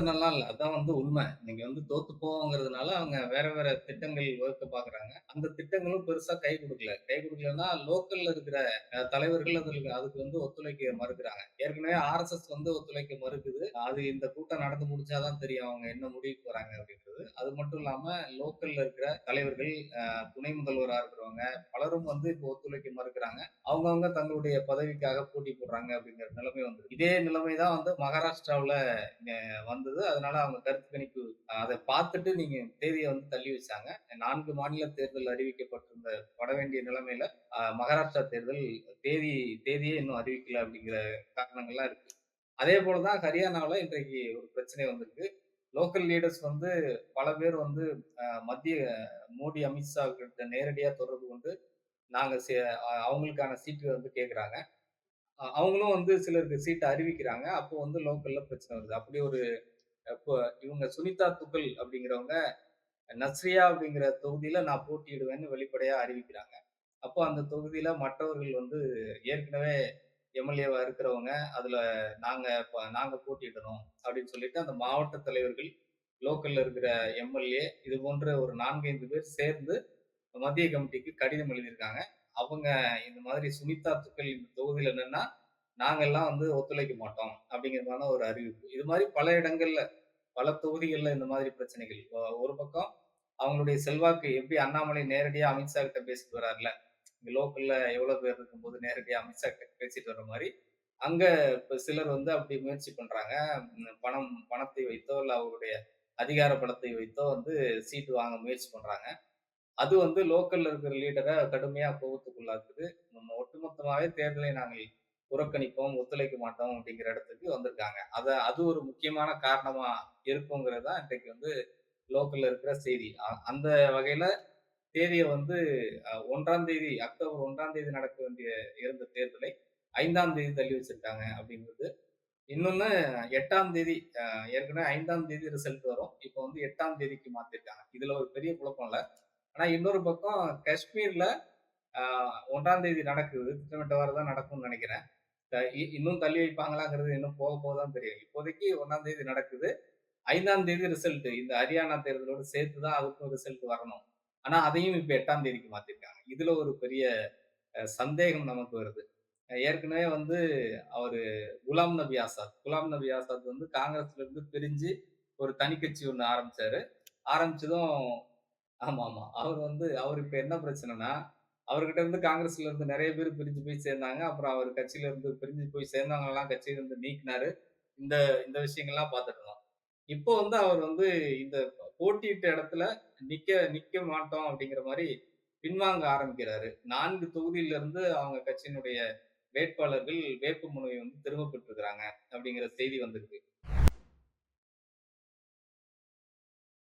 करतना அதெல்லாம் இல்லை அதான் வந்து உண்மை. நீங்க வந்து தோத்து போவோங்கிறதுனால அவங்க வேற வேற திட்டங்கள் வகுக்க பார்க்குறாங்க. அந்த திட்டங்களும் பெருசா கை கொடுக்கல கை கொடுக்கலன்னா லோக்கல்ல இருக்கிற தலைவர்கள் அதுக்கு அதுக்கு வந்து ஒத்துழைக்க மறுக்கிறாங்க. ஏற்கனவே ஆர்எஸ்எஸ் வந்து ஒத்துழைக்க மறுக்குது. அது இந்த கூட்டம் நடந்து முடிச்சாதான் தெரியும் அவங்க என்ன முடிவுக்கு போறாங்க அப்படின்றது. அது மட்டும் இல்லாம லோக்கல்ல இருக்கிற தலைவர்கள், துணை முதல்வரா இருக்கிறவங்க பலரும் வந்து இப்போ ஒத்துழைக்க மறுக்கிறாங்க. அவங்கவுங்க தங்களுடைய பதவிக்காக போட்டி போடுறாங்க அப்படிங்கிற நிலைமை வந்து இதே நிலைமை தான் வந்து மகாராஷ்டிராவில் வந்தது. அதனால அவங்க கருத்து கணிப்பு அதை பார்த்துட்டு நீங்க தேதியை வந்து தள்ளி வச்சாங்க. நான்கு மாநில தேர்தல் அறிவிக்கப்பட்டிருந்த பட வேண்டிய நிலைமையில மகாராஷ்டிரா தேர்தல் தேதி தேதியே இன்னும் அறிவிக்கல அப்படிங்கிற காரணங்கள்லாம் இருக்கு. அதே போல தான் ஹரியானாவுல இன்றைக்கு ஒரு பிரச்சனை வந்திருக்கு. லோக்கல் லீடர்ஸ் வந்து பல பேர் வந்து மத்திய மோடி, அமித்ஷா கிட்ட நேரடியாக தொடர்பு கொண்டு நாங்கள் சே அவங்களுக்கான சீட்டு வந்து கேட்குறாங்க. அவங்களும் வந்து சிலருக்கு சீட்டை அறிவிக்கிறாங்க. அப்போ வந்து லோக்கல்ல பிரச்சனை வருது. அப்படி ஒரு இப்போ இவங்க சுனிதா துகல் அப்படிங்கிறவங்க நஸ்ரியா அப்படிங்கிற தொகுதியில நான் போட்டியிடுவேன்னு வெளிப்படையா அறிவிக்கிறாங்க. அப்போ அந்த தொகுதியில மற்றவர்கள் வந்து ஏற்கனவே எம்எல்ஏவா இருக்கிறவங்க, அதுல நாங்க நாங்க போட்டியிடணும் அப்படின்னு சொல்லிட்டு அந்த மாவட்ட தலைவர்கள், லோக்கல்ல இருக்கிற எம்எல்ஏ இது போன்ற ஒரு 4, 5 பேர் சேர்ந்து மத்திய கமிட்டிக்கு கடிதம் எழுதியிருக்காங்க. அவங்க இந்த மாதிரி சுனிதா துக்கல் இந்த தொகுதியில என்னன்னா நாங்கெல்லாம் வந்து ஒத்துழைக்க மாட்டோம் அப்படிங்கிறதான ஒரு அறிவிப்பு. இது மாதிரி பல இடங்கள்ல, பல தொகுதிகளில் இந்த மாதிரி பிரச்சனைகள். ஒரு பக்கம் அவங்களுடைய செல்வாக்கு எப்படி அண்ணாமலை நேரடியாக அமித்ஷா கிட்ட பேசிட்டு வரார்ல. இங்கே லோக்கல்ல எவ்வளோ பேர் இருக்கும்போது நேரடியாக அமித்ஷா கிட்ட பேசிட்டு வர மாதிரி அங்க இப்போ சிலர் வந்து அப்படி முயற்சி பண்றாங்க. பணம் பணத்தை வைத்தோ, இல்லை அவருடைய அதிகார பலத்தை வைத்தோ வந்து சீட்டு வாங்க முயற்சி பண்றாங்க. அது வந்து லோக்கல்ல இருக்கிற லீடரை கடுமையா கோபத்துக்குள்ளாக்குது. நம்ம ஒட்டுமொத்தமாவே தேர்தலை நாங்கள் புறக்கணிப்போம், ஒத்துழைக்க மாட்டோம் அப்படிங்கிற இடத்துக்கு வந்திருக்காங்க. அத அது ஒரு முக்கியமான காரணமா இருக்குங்கிறது தான் இன்றைக்கு வந்து லோக்கல்ல இருக்கிற செய்தி. அந்த வகையில தேதியை வந்து ஒன்றாம் தேதி அக்டோபர் ஒன்றாம் தேதி நடக்க வேண்டிய இருந்த தேர்தலை ஐந்தாம் தேதி தள்ளி வச்சிருக்காங்க அப்படிங்கிறது. இன்னொன்று எட்டாம் தேதி ஏற்கனவே ஐந்தாம் தேதி ரிசல்ட் வரும். இப்போ வந்து எட்டாம் தேதிக்கு மாத்திருக்காங்க. இதுல ஒரு பெரிய குழப்பம் இல்லை ஆனா இன்னொரு பக்கம் காஷ்மீர்ல ஒன்றாம் தேதி நடக்குது. திட்டமிட்டவாறு தான் நடக்கும்னு நினைக்கிறேன் இ இன்னும் தள்ளி வைப்பாங்களாங்கிறது இன்னும் போக போக தான் தெரியும். இப்போதைக்கு ஒன்னாம் தேதி நடக்குது. ஐந்தாம் தேதி ரிசல்ட் இந்த ஹரியானா தேர்தலோடு சேர்த்து தான் அதுக்கும் ரிசல்ட் வரணும். ஆனா அதையும் இப்ப எட்டாம் தேதிக்கு மாத்திருக்காங்க. இதுல ஒரு பெரிய சந்தேகம் நமக்கு வருது. ஏற்கனவே வந்து அவரு குலாம் நபி ஆசாத் குலாம் நபி ஆசாத் வந்து காங்கிரஸ்ல இருந்து பிரிஞ்சு ஒரு தனி கட்சி ஆரம்பிச்சாரு. ஆரம்பிச்சதும் ஆமாமா. அவர் வந்து அவர் இப்ப என்ன பிரச்சனைன்னா, அவர்கிட்ட இருந்து காங்கிரஸ்ல இருந்து நிறைய பேர் பிரிஞ்சு போய் சேர்ந்தாங்க. அப்புறம் அவர் கட்சியில இருந்து பிரிஞ்சு போய் சேர்ந்தவங்கலாம் கட்சியில இருந்து நீக்கினாரு இந்த இந்த விஷயங்கள்லாம் பார்த்துட்டு இருந்தோம். இப்போ வந்து அவர் வந்து இந்த போட்டியிட்ட இடத்துல நிக்க நிக்க மாட்டோம் அப்படிங்கிற மாதிரி பின்வாங்க ஆரம்பிக்கிறாரு. நான்கு தொகுதியில இருந்து அவங்க கட்சியினுடைய வேட்பாளர்கள் வேட்புமனுவை வந்து திரும்ப பெற்றிருக்கிறாங்க அப்படிங்கிற செய்தி வந்திருக்கு.